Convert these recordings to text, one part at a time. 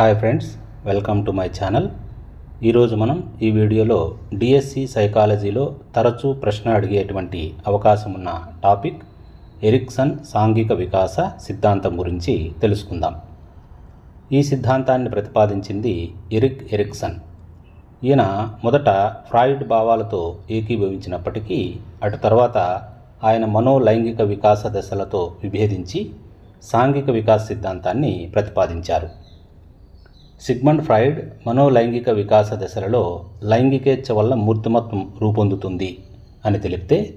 Hi friends welcome to my channel. ఈరోజు మనం ఈ వీడియోలో డిఎస్సి సైకాలజీలో తరచూ ప్రశ్న అడిగేటువంటి అవకాశం ఉన్న టాపిక్ ఎరిక్సన్ సాంఘిక వికాస సిద్ధాంతం గురించి తెలుసుకుందాం. ఈ సిద్ధాంతాన్ని ప్రతిపాదించింది ఎరిక్ ఎరిక్సన్. ఈయన మొదట ఫ్రాయిడ్ భావాలతో ఏకీభవించినప్పటికీ అటు తర్వాత ఆయన మనోలైంగిక వికాస దశలతో విభేదించి సాంఘిక వికాస సిద్ధాంతాన్ని ప్రతిపాదించారు. సిగ్మండ్ ఫ్రాయిడ్ మనోలైంగిక వికాస దశలలో లైంగికేచ్ఛ వల్ల మూర్తిమత్వం రూపొందుతుంది అని తెలిపితే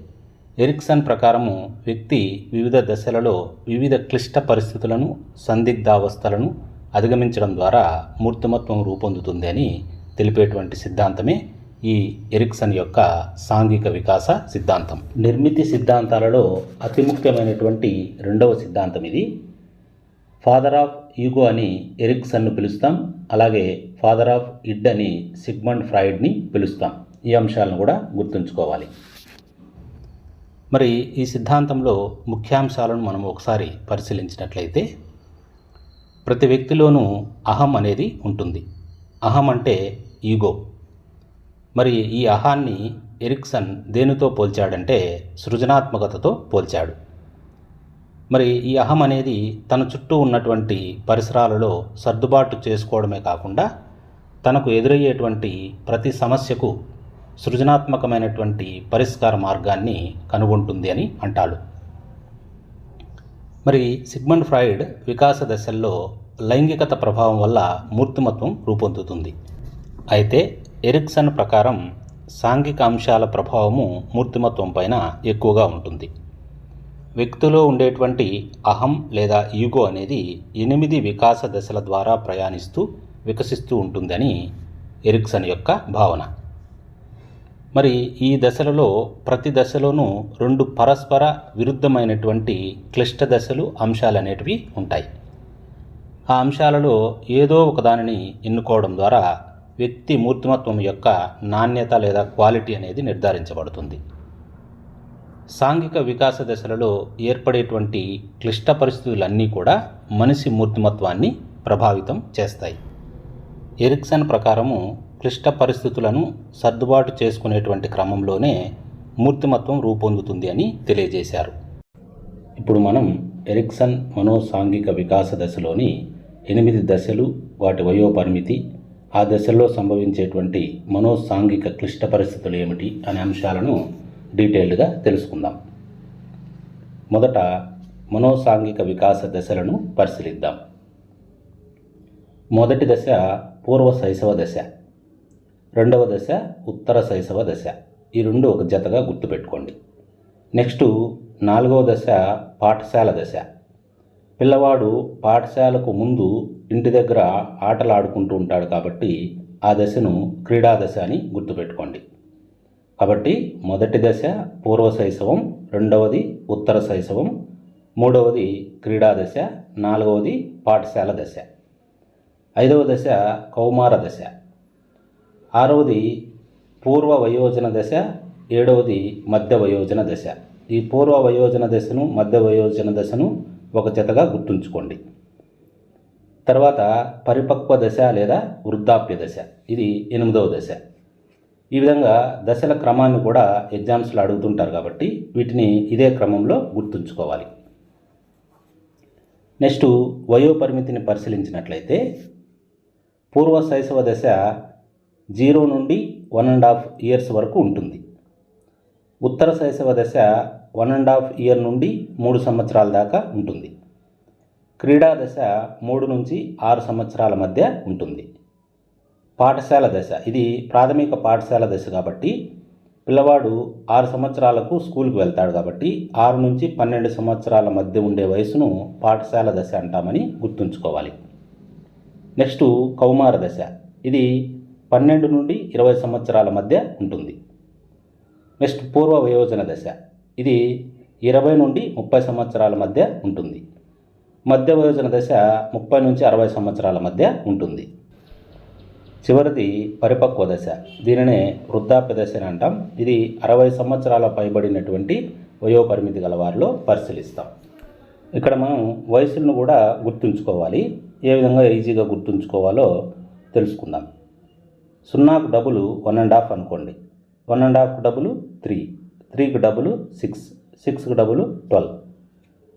ఎరిక్సన్ ప్రకారము వ్యక్తి వివిధ దశలలో వివిధ క్లిష్ట పరిస్థితులను సందిగ్ధావస్థలను అధిగమించడం ద్వారా మూర్తిమత్వం రూపొందుతుంది అని తెలిపేటువంటి సిద్ధాంతమే ఈ ఎరిక్సన్ యొక్క సాంఘిక వికాస సిద్ధాంతం. నిర్మితి సిద్ధాంతాలలో అతి ముఖ్యమైనటువంటి రెండవ సిద్ధాంతం ఇది. ఫాదర్ ఆఫ్ ఈగో అని ఎరిక్సన్ను పిలుస్తాం. అలాగే ఫాదర్ ఆఫ్ ఇడ్ అని సిగ్మండ్ ఫ్రాయిడ్ని పిలుస్తాం. ఈ అంశాలను కూడా గుర్తుంచుకోవాలి. మరి ఈ సిద్ధాంతంలో ముఖ్యాంశాలను మనం ఒకసారి పరిశీలించినట్లయితే ప్రతి వ్యక్తిలోనూ అహం అనేది ఉంటుంది. అహం అంటే ఈగో. మరి ఈ అహాన్ని ఎరిక్సన్ దేనితో పోల్చాడంటే సృజనాత్మకతతో పోల్చాడు. మరి ఈ అహం అనేది తన చుట్టూ ఉన్నటువంటి పరిసరాలలో సర్దుబాటు చేసుకోవడమే కాకుండా తనకు ఎదురయ్యేటువంటి ప్రతి సమస్యకు సృజనాత్మకమైనటువంటి పరిష్కార మార్గాన్ని కనుగొంటుంది అని అంటాడు. మరి సిగ్మండ్ ఫ్రాయిడ్ వికాస దశల్లో లైంగికత ప్రభావం వల్ల మూర్తిమత్వం రూపొందుతుంది. అయితే ఎరిక్సన్ ప్రకారం సాంఘిక అంశాల ప్రభావము మూర్తిమత్వం పైన ఎక్కువగా ఉంటుంది. వ్యక్తిలో ఉండేటువంటి అహం లేదా ఈగో అనేది ఎనిమిది వికాస దశల ద్వారా ప్రయాణిస్తూ వికసిస్తూ ఉంటుందని ఎరిక్సన్ యొక్క భావన. మరి ఈ దశలలో ప్రతి దశలోనూ రెండు పరస్పర విరుద్ధమైనటువంటి క్లిష్ట దశలు అంశాలు అనేటివి ఉంటాయి. ఆ అంశాలలో ఏదో ఒకదానిని ఎన్నుకోవడం ద్వారా వ్యక్తి మూర్తిమత్వం యొక్క నాణ్యత లేదా క్వాలిటీ అనేది నిర్ధారించబడుతుంది. సాంఘిక వికాస దశలలో ఏర్పడేటువంటి క్లిష్ట పరిస్థితులన్నీ కూడా మనిషి మూర్తిమత్వాన్ని ప్రభావితం చేస్తాయి. ఎరిక్సన్ ప్రకారము క్లిష్ట పరిస్థితులను సర్దుబాటు చేసుకునేటువంటి క్రమంలోనే మూర్తిమత్వం రూపొందుతుంది అని తెలియజేశారు. ఇప్పుడు మనం ఎరిక్సన్ మనోసాంఘిక వికాస దశలోని ఎనిమిది దశలు వాటి వయోపరిమితి ఆ దశల్లో సంభవించేటువంటి మనోసాంఘిక క్లిష్ట పరిస్థితులు ఏమిటి అనే అంశాలను డీటెయిల్డ్గా తెలుసుకుందాం. మొదట మనోసాంఘిక వికాస దశలను పరిశీలిద్దాం. మొదటి దశ పూర్వ శైశవ దశ. రెండవ దశ ఉత్తర శైశవ దశ. ఈ రెండు ఒక జతగా గుర్తుపెట్టుకోండి. నెక్స్ట్ నాలుగవ దశ పాఠశాల దశ. పిల్లవాడు పాఠశాలకు ముందు ఇంటి దగ్గర ఆటలు ఆడుకుంటూ ఉంటాడు కాబట్టి ఆ దశను క్రీడా దశ అని గుర్తుపెట్టుకోండి. కాబట్టి మొదటి దశ పూర్వ శైశవం రెండవది ఉత్తర శైశవం మూడవది క్రీడా దశ నాలుగవది పాఠశాల దశ. ఐదవ దశ కౌమార దశ. ఆరవది పూర్వ వయోజన దశ ఏడవది మధ్య వయోజన దశ. ఈ పూర్వ వయోజన దశను మధ్య వయోజన దశను ఒక జతగా గుర్తుంచుకోండి. తర్వాత పరిపక్వ దశ లేదా వృద్ధాప్య దశ. ఇది ఎనిమిదవ దశ. ఈ విధంగా దశల క్రమాన్ని కూడా ఎగ్జామ్స్లో అడుగుతుంటారు కాబట్టి వీటిని ఇదే క్రమంలో గుర్తుంచుకోవాలి. నెక్స్ట్ వయోపరిమితిని పరిశీలించినట్లయితే పూర్వ శైశవ దశ జీరో నుండి వన్ అండ్ హాఫ్ ఇయర్స్ వరకు ఉంటుంది. ఉత్తర శైశవ దశ వన్ అండ్ హాఫ్ ఇయర్ నుండి మూడు సంవత్సరాల దాకా ఉంటుంది. క్రీడా దశ మూడు నుంచి ఆరు సంవత్సరాల మధ్య ఉంటుంది. పాఠశాల దశ. ఇది ప్రాథమిక పాఠశాల దశ కాబట్టి పిల్లవాడు ఆరు సంవత్సరాలకు స్కూల్కి వెళ్తాడు కాబట్టి ఆరు నుంచి పన్నెండు సంవత్సరాల మధ్య ఉండే వయసును పాఠశాల దశ అంటామని గుర్తుంచుకోవాలి. నెక్స్ట్ కౌమార దశ. ఇది పన్నెండు నుండి ఇరవై సంవత్సరాల మధ్య ఉంటుంది. నెక్స్ట్ పూర్వ వయోజన దశ. ఇది ఇరవై నుండి ముప్పై సంవత్సరాల మధ్య ఉంటుంది. మధ్య వయోజన దశ ముప్పై నుంచి అరవై సంవత్సరాల మధ్య ఉంటుంది. చివరిది పరిపక్వ దశ. దీనినే వృద్ధాప్య దశ అని అంటాం. ఇది అరవై సంవత్సరాల పైబడినటువంటి వయోపరిమితి గల వారిలో పరిశీలిస్తాం. ఇక్కడ మనం వయసులను కూడా గుర్తుంచుకోవాలి. ఏ విధంగా ఈజీగా గుర్తుంచుకోవాలో తెలుసుకుందాం. సున్నాకు డబుల్ వన్ అండ్ హాఫ్ అనుకోండి. One and half double three. త్రీకి డబుల్ సిక్స్. సిక్స్కి డబుల్ ట్వెల్వ్.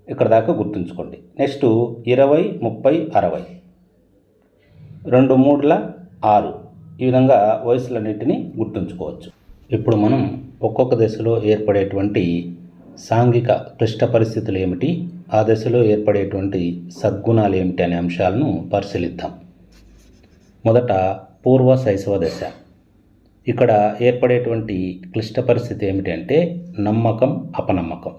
ఇక్కడ దాకా గుర్తుంచుకోండి. నెక్స్ట్ ఇరవై ముప్పై అరవై. రెండు మూడుల ఆరు. ఈ విధంగా వయసులన్నింటినీ గుర్తుంచుకోవచ్చు. ఇప్పుడు మనం ఒక్కొక్క దశలో ఏర్పడేటువంటి సాంఘిక క్లిష్ట పరిస్థితులు ఏమిటి? ఆ దశలో ఏర్పడేటువంటి సద్గుణాలు ఏమిటి అనే అంశాలను పరిశీలిద్దాం. మొదట పూర్వ శైశవ దశ. ఇక్కడ ఏర్పడేటువంటి క్లిష్ట పరిస్థితి ఏమిటి అంటే నమ్మకం అపనమ్మకం.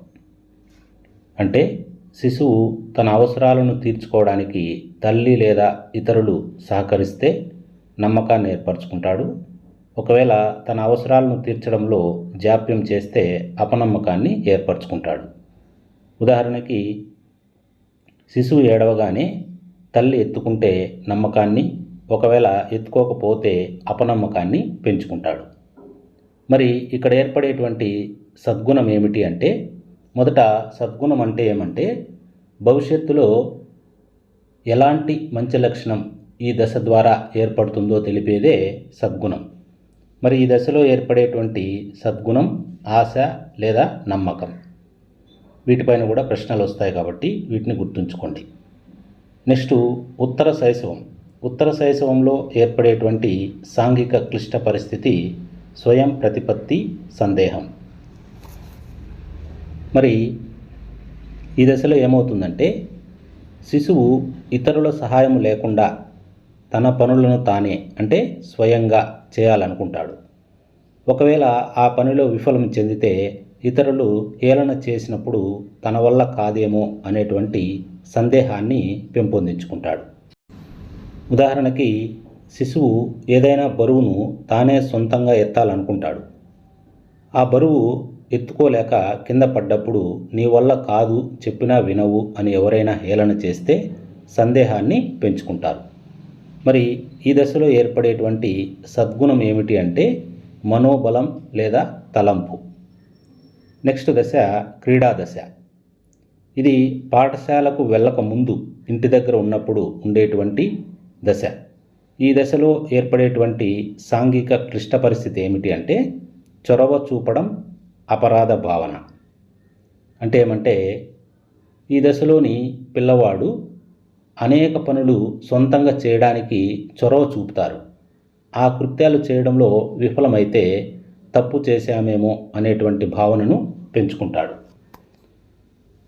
అంటే శిశువు తన అవసరాలను తీర్చుకోవడానికి తల్లి లేదా ఇతరులు సహకరిస్తే నమ్మకాన్ని ఏర్పరచుకుంటాడు. ఒకవేళ తన అవసరాలను తీర్చడంలో జాప్యం చేస్తే అపనమ్మకాన్ని ఏర్పరచుకుంటాడు. ఉదాహరణకి శిశువు ఏడవగానే తల్లి ఎత్తుకుంటే నమ్మకాన్ని ఒకవేళ ఎత్తుకోకపోతే అపనమ్మకాన్ని పెంచుకుంటాడు. మరి ఇక్కడ ఏర్పడేటువంటి సద్గుణం ఏమిటి అంటే మొదట సద్గుణం అంటే ఏమంటే భవిష్యత్తులో ఎలాంటి మంచి లక్షణం ఈ దశ ద్వారా ఏర్పడుతుందో తెలిపేదే సద్గుణం. మరి ఈ దశలో ఏర్పడేటువంటి సద్గుణం ఆశ లేదా నమ్మకం? వీటిపైన కూడా ప్రశ్నలు వస్తాయి కాబట్టి వీటిని గుర్తుంచుకోండి. నెక్స్ట్ ఉత్తర శైశవం. ఉత్తర శైశవంలో ఏర్పడేటువంటి సాంఘిక క్లిష్ట పరిస్థితి స్వయం ప్రతిపత్తి సందేహం. మరి ఈ దశలో ఏమవుతుందంటే శిశువు ఇతరుల సహాయం లేకుండా తన పనులను తానే అంటే స్వయంగా చేయాలనుకుంటాడు. ఒకవేళ ఆ పనిలో విఫలం చెందితే ఇతరులు హేళన చేసినప్పుడు తన వల్ల కాదేమో అనేటువంటి సందేహాన్ని పెంపొందించుకుంటాడు. ఉదాహరణకి శిశువు ఏదైనా బరువును తానే సొంతంగా ఎత్తాలనుకుంటాడు. ఆ బరువు ఎత్తుకోలేక కింద పడ్డప్పుడు నీ వల్ల కాదు చెప్పినా వినవు అని ఎవరైనా హేళన చేస్తే సందేహాన్ని పెంచుకుంటారు. మరి ఈ దశలో ఏర్పడేటువంటి సద్గుణం ఏమిటి అంటే మనోబలం లేదా తలంపు. నెక్స్ట్ దశ క్రీడా దశ. ఇది పాఠశాలకు వెళ్ళక ముందు ఇంటి దగ్గర ఉన్నప్పుడు ఉండేటువంటి దశ. ఈ దశలో ఏర్పడేటువంటి సాంఘిక క్లిష్ట పరిస్థితి ఏమిటి అంటే చొరవ చూపడం అపరాధ భావన. అంటే ఏమంటే ఈ దశలోని పిల్లవాడు అనేక పనులు సొంతంగా చేయడానికి చొరవ చూపుతారు. ఆ కృత్యాలు చేయడంలో విఫలమైతే తప్పు చేశామేమో అనేటువంటి భావనను పెంచుకుంటాడు.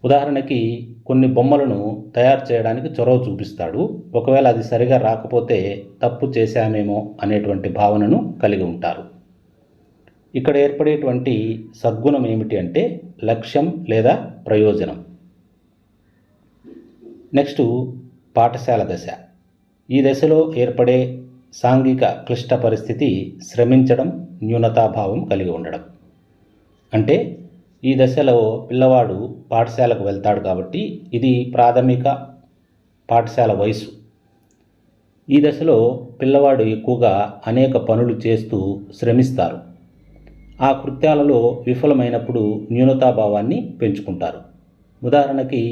ఉదాహరణకి కొన్ని బొమ్మలను తయారు చేయడానికి చొరవ చూపిస్తాడు. ఒకవేళ అది సరిగా రాకపోతే తప్పు చేశామేమో అనేటువంటి భావనను కలిగి ఉంటారు. ఇక్కడ ఏర్పడేటువంటి సద్గుణం ఏమిటి అంటే లక్ష్యం లేదా ప్రయోజనం. నెక్స్ట్ పాఠశాల దశ. ఈ దశలో ఏర్పడే సాంఘిక క్లిష్ట పరిస్థితి శ్రమించడం న్యూనతాభావం కలిగి ఉండడం. అంటే ఈ దశలో పిల్లవాడు పాఠశాలకు వెళ్తాడు కాబట్టి ఇది ప్రాథమిక పాఠశాల వయసు ఈ దశలో పిల్లవాడు ఎక్కువగా అనేక పనులు చేస్తూ శ్రమిస్తారు. ఆ కృత్యాలలో విఫలమైనప్పుడు న్యూనతాభావాన్ని పెంచుకుంటారు. ఉదాహరణకి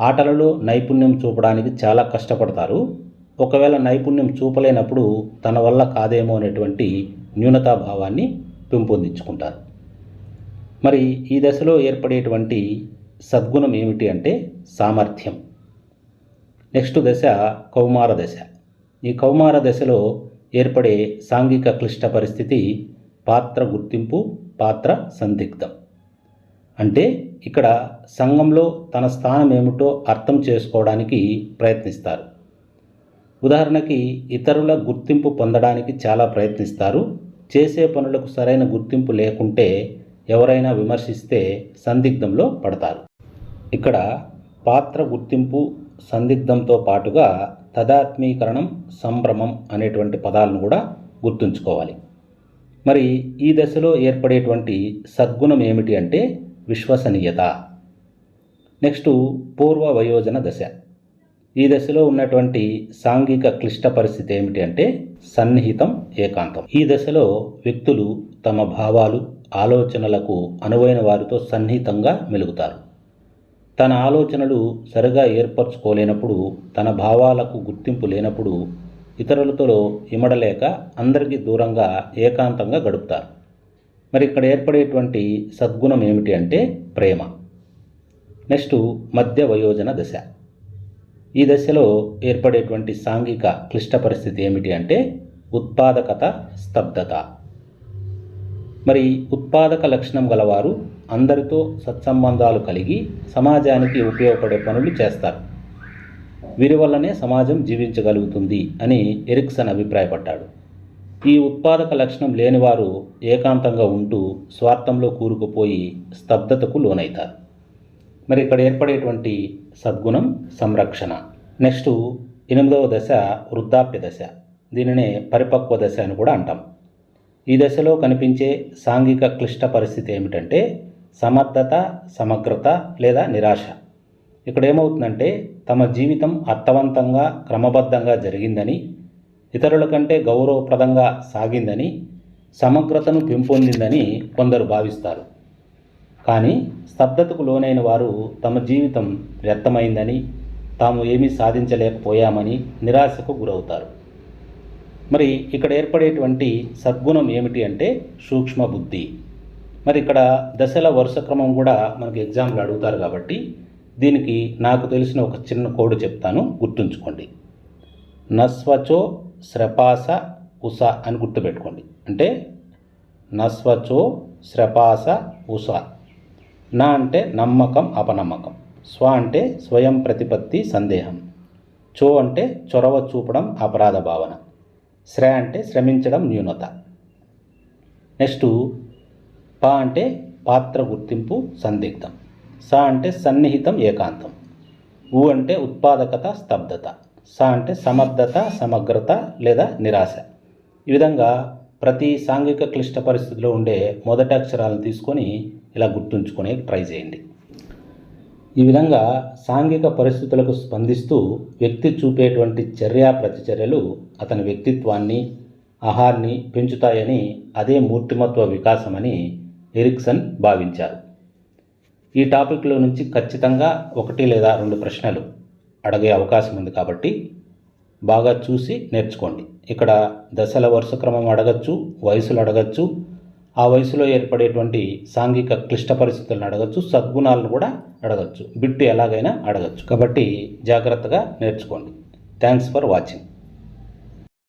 ఆటలలో నైపుణ్యం చూపడానికి చాలా కష్టపడతారు. ఒకవేళ నైపుణ్యం చూపలేనప్పుడు తన వల్ల కాదేమో అనేటువంటి న్యూనతాభావాన్ని పెంపొందించుకుంటారు. మరి ఈ దశలో ఏర్పడేటువంటి సద్గుణం ఏమిటి అంటే సామర్థ్యం. నెక్స్ట్ దశ కౌమార దశ. ఈ కౌమార దశలో ఏర్పడే సాంఘిక క్లిష్ట పరిస్థితి పాత్ర గుర్తింపు పాత్ర సందిగ్ధం. అంటే ఇక్కడ సంఘంలో తన స్థానం ఏమిటో అర్థం చేసుకోవడానికి ప్రయత్నిస్తారు. ఉదాహరణకి ఇతరుల గుర్తింపు పొందడానికి చాలా ప్రయత్నిస్తారు. చేసే పనులకు సరైన గుర్తింపు లేకుంటే ఎవరైనా విమర్శిస్తే సందిగ్ధంలో పడతారు. ఇక్కడ పాత్ర గుర్తింపు సందిగ్ధంతో పాటుగా తదాత్మీకరణం సంభ్రమం అనేటువంటి పదాలను కూడా గుర్తుంచుకోవాలి. మరి ఈ దశలో ఏర్పడేటువంటి సద్గుణం ఏమిటి అంటే విశ్వసనీయత. నెక్స్ట్ పూర్వ వయోజన దశ. ఈ దశలో ఉన్నటువంటి సాంఘిక క్లిష్ట పరిస్థితి ఏమిటి అంటే సన్నిహితం ఏకాంతం. ఈ దశలో వ్యక్తులు తమ భావాలు ఆలోచనలకు అనువైన వారితో సన్నిహితంగా మెలుగుతారు. తన ఆలోచనలు సరిగా ఏర్పరచుకోలేనప్పుడు తన భావాలకు గుర్తింపు లేనప్పుడు ఇతరులతో ఇమడలేక అందరికీ దూరంగా ఏకాంతంగా గడుపుతారు. మరి ఇక్కడ ఏర్పడేటువంటి సద్గుణం ఏమిటి అంటే ప్రేమ. నెక్స్ట్ మధ్య వయోజన దశ. ఈ దశలో ఏర్పడేటువంటి సాంఘిక క్లిష్ట పరిస్థితి ఏమిటి అంటే ఉత్పాదకత స్తబ్దత. మరి ఉత్పాదక లక్షణం గలవారు అందరితో సత్సంబంధాలు కలిగి సమాజానికి ఉపయోగపడే పనులు చేస్తారు. వీరి వల్లనే సమాజం జీవించగలుగుతుంది అని ఎరిక్సన్ అభిప్రాయపడ్డాడు. ఈ ఉత్పాదక లక్షణం లేనివారు ఏకాంతంగా ఉంటూ స్వార్థంలో కూరుకుపోయి స్తబ్దతకు లోనైతారు. మరి ఇక్కడ ఏర్పడేటువంటి సద్గుణం సంరక్షణ. నెక్స్ట్ ఎనిమిదవ దశ వృద్ధాప్య దశ. దీనినే పరిపక్వ దశ అని కూడా అంటాం. ఈ దశలో కనిపించే సాంఘిక క్లిష్ట పరిస్థితి ఏమిటంటే సమర్థత సమగ్రత లేదా నిరాశ. ఇక్కడ ఏమవుతుందంటే తమ జీవితం అర్థవంతంగా క్రమబద్ధంగా జరిగిందని ఇతరుల కంటే గౌరవప్రదంగా సాగిందని సమగ్రతను పెంపొందిందని కొందరు భావిస్తారు. కానీ స్తబ్దతకు లోనైన వారు తమ జీవితం వ్యర్థమైందని తాము ఏమీ సాధించలేకపోయామని నిరాశకు గురవుతారు. మరి ఇక్కడ ఏర్పడేటువంటి సద్గుణం ఏమిటి అంటే సూక్ష్మ బుద్ధి మరి ఇక్కడ దశల వరుస క్రమం కూడా మనకి ఎగ్జామ్లు అడుగుతారు కాబట్టి దీనికి నాకు తెలిసిన ఒక చిన్న కోడ్ చెప్తాను గుర్తుంచుకోండి. నస్వచో శ్రపాస ఉష అని గుర్తుపెట్టుకోండి. అంటే నస్వచో శ్రపాస ఉష నా అంటే నమ్మకం అపనమ్మకం. స్వ అంటే స్వయం ప్రతిపత్తి సందేహం. చో అంటే చొరవ చూపడం అపరాధ భావన. శ్ర అంటే శ్రమించడం న్యూనత. నెక్స్ట్ ప అంటే పాత్ర గుర్తింపు సందిగ్ధం. స అంటే సన్నిహితం ఏకాంతం. ఊ అంటే ఉత్పాదకత స్తబ్దత స అంటే సమర్థత సమగ్రత లేదా నిరాశ. ఈ విధంగా ప్రతి సాంఘిక క్లిష్ట పరిస్థితిలో ఉండే మొదటి అక్షరాలను తీసుకొని ఇలా గుర్తుంచుకునే ట్రై చేయండి. ఈ విధంగా సాంఘిక పరిస్థితులకు స్పందిస్తూ వ్యక్తి చూపేటువంటి చర్యా ప్రతిచర్యలు అతని వ్యక్తిత్వాన్ని ఆహార్ని పెంచుతాయని అదే మూర్తిమత్వ వికాసమని ఎరిక్సన్ భావించారు. ఈ టాపిక్లో నుంచి ఖచ్చితంగా ఒకటి లేదా రెండు ప్రశ్నలు అడిగే అవకాశం ఉంది కాబట్టి బాగా చూసి నేర్చుకోండి. ఇక్కడ దశల వరుస క్రమం అడగచ్చు వయసులు అడగచ్చు ఆ వయసులో ఏర్పడేటువంటి సాంఘిక క్లిష్ట పరిస్థితులను అడగచ్చు సద్గుణాలను కూడా అడగచ్చు బిట్టు ఎలాగైనా అడగచ్చు. కాబట్టి జాగ్రత్తగా నేర్చుకోండి. Thanks for watching